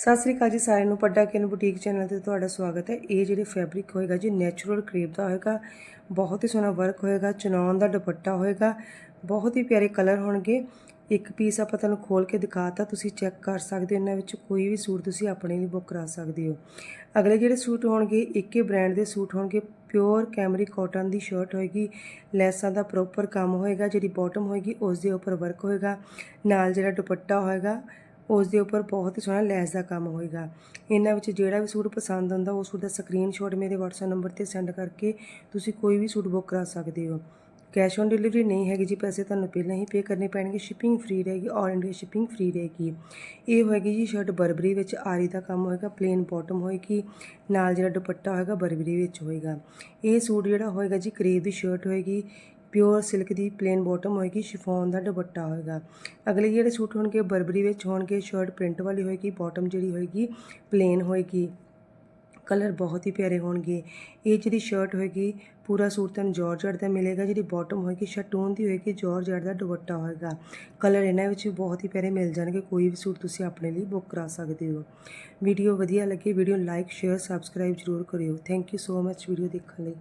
ਸਤਿ ਸ੍ਰੀ ਅਕਾਲ ਜੀ ਸਾਰਿਆਂ ਨੂੰ, ਪੱਡਾ ਕਿਨ ਬੁਟੀਕ ਚੈਨਲ ਤੇ ਤੁਹਾਡਾ ਸਵਾਗਤ ਹੈ। ਇਹ ਜਿਹੜੇ ਫੈਬਰਿਕ ਹੋਏਗਾ ਜੀ ਨੈਚੁਰਲ ਕ੍ਰੇਪ ਦਾ ਹੋਏਗਾ, ਬਹੁਤ ਹੀ ਸੋਹਣਾ ਵਰਕ ਹੋਏਗਾ ਚਨੌਨ ਦਾ ਦੁਪੱਟਾ ਹੋਏਗਾ, ਬਹੁਤ ਹੀ ਪਿਆਰੇ ਕਲਰ ਹੋਣਗੇ। ਇੱਕ ਪੀਸ ਆਪਾਂ ਤੁਹਾਨੂੰ ਖੋਲ ਕੇ ਦਿਖਾਤਾ, ਤੁਸੀਂ ਚੈੱਕ ਕਰ ਸਕਦੇ ਹੋ, ਇਹਨਾਂ ਵਿੱਚ ਕੋਈ ਵੀ ਸੂਟ ਤੁਸੀਂ ਆਪਣੇ ਲਈ ਬੁੱਕ ਕਰਾ ਸਕਦੇ ਹੋ। ਅਗਲੇ ਜਿਹੜੇ ਸੂਟ ਹੋਣਗੇ, ਇੱਕੇ ਬ੍ਰਾਂਡ ਦੇ ਸੂਟ ਹੋਣਗੇ ਪਿਓਰ ਕੈਮਰੀ ਕਾਟਨ ਦੀ ਸ਼ਰਟ ਹੋਏਗੀ, ਲੈਸਾਂ ਦਾ ਪ੍ਰੋਪਰ ਕੰਮ ਹੋਏਗਾ, ਜਿਹੜੀ ਬਾਟਮ ਹੋਏਗੀ ਉਸ ਦੇ ਉੱਪਰ ਵਰਕ ਹੋਏਗਾ। ਨਾਲ ਜਿਹੜਾ ਦੁਪੱਟਾ ਹੋਏਗਾ ਉਸ ਦੇ ਉੱਪਰ ਬਹੁਤ ਹੀ ਸੋਹਣਾ ਲੈਸ ਦਾ ਕੰਮ ਹੋਏਗਾ। ਇਹਨਾਂ ਵਿੱਚ ਜਿਹੜਾ ਵੀ ਸੂਟ ਪਸੰਦ ਆਉਂਦਾ ਉਸ ਸੂਟ ਦਾ ਸਕਰੀਨਸ਼ਾਟ ਮੇਰੇ WhatsApp ਨੰਬਰ ਤੇ ਸੈਂਡ ਕਰਕੇ ਤੁਸੀਂ ਕੋਈ ਵੀ ਸੂਟ ਬੁੱਕ ਕਰਾ ਸਕਦੇ ਹੋ। ਕੈਸ਼ ਔਨ ਡਿਲੀਵਰੀ ਨਹੀਂ ਹੈਗੀ ਜੀ, ਪੈਸੇ ਤੁਹਾਨੂੰ ਪਹਿਲਾਂ ਹੀ ਪੇ ਕਰਨੇ ਪੈਣਗੇ ਸ਼ਿਪਿੰਗ ਫ੍ਰੀ ਰਹੇਗੀ ਆਲ ਇੰਡੀਆ ਸ਼ਿਪਿੰਗ ਫ੍ਰੀ ਰਹੇਗੀ। ਇਹ ਹੋਏਗੀ ਜੀ ਸ਼ਰਟ ਬਰਬਰੀ ਵਿੱਚ ਆਰੀ ਦਾ ਕੰਮ ਹੋਏਗਾ ਪਲੇਨ ਬਾਟਮ ਹੋਏਗੀ, ਨਾਲ ਜਿਹੜਾ ਦੁਪੱਟਾ ਹੋਏਗਾ ਬਰਬਰੀ ਵਿੱਚ ਹੋਏਗਾ। ਇਹ ਸੂਟ ਜਿਹੜਾ ਹੋਏਗਾ ਜੀ ਕਰੇਬ ਦੀ ਸ਼ਰਟ ਹੋਏਗੀ ਪਿਓਰ ਸਿਲਕ ਦੀ ਪਲੇਨ ਬਾਟਮ ਹੋਏਗੀ ਸ਼ਿਫੋਨ ਦਾ ਦੁਪੱਟਾ ਹੋਏਗਾ। ਅਗਲੇ ਜਿਹੜੇ ਸੂਟ ਹੋਣਗੇ ਬਰਬਰੀ ਵਿੱਚ ਹੋਣਗੇ ਸ਼ਰਟ ਪ੍ਰਿੰਟ ਵਾਲੀ ਹੋਏਗੀ ਬਾਟਮ ਜਿਹੜੀ ਹੋਏਗੀ ਪਲੇਨ ਹੋਏਗੀ। ਕਲਰ ਬਹੁਤ ਹੀ ਪਿਆਰੇ ਹੋਣਗੇ। ਇਹ ਜਿਹੜੀ ਸ਼ਰਟ ਹੋਏਗੀ, ਪੂਰਾ ਸੂਟ ਤੁਹਾਨੂੰ ਜਾਰਜਟ ਦਾ ਮਿਲੇਗਾ, ਜਿਹੜੀ ਬਾਟਮ ਹੋਏਗੀ ਸ਼ਟੂਨ ਦੀ ਹੋਏਗੀ ਜਾਰਜਟ ਦਾ ਦੁਪੱਟਾ ਹੋਏਗਾ। ਕਲਰ ਇਹਨਾਂ ਵਿੱਚ ਬਹੁਤ ਹੀ ਪਿਆਰੇ ਮਿਲ ਜਾਣਗੇ, ਕੋਈ ਵੀ ਸੂਟ ਤੁਸੀਂ ਆਪਣੇ ਲਈ ਬੁੱਕ ਕਰਾ ਸਕਦੇ ਹੋ। ਵੀਡੀਓ ਵਧੀਆ ਲੱਗੇ ਵੀਡੀਓ ਲਾਈਕ ਸ਼ੇਅਰ ਸਬਸਕ੍ਰਾਈਬ ਜ਼ਰੂਰ ਕਰਿਓ। Thank you so much video ਦੇਖਣ ਲਈ।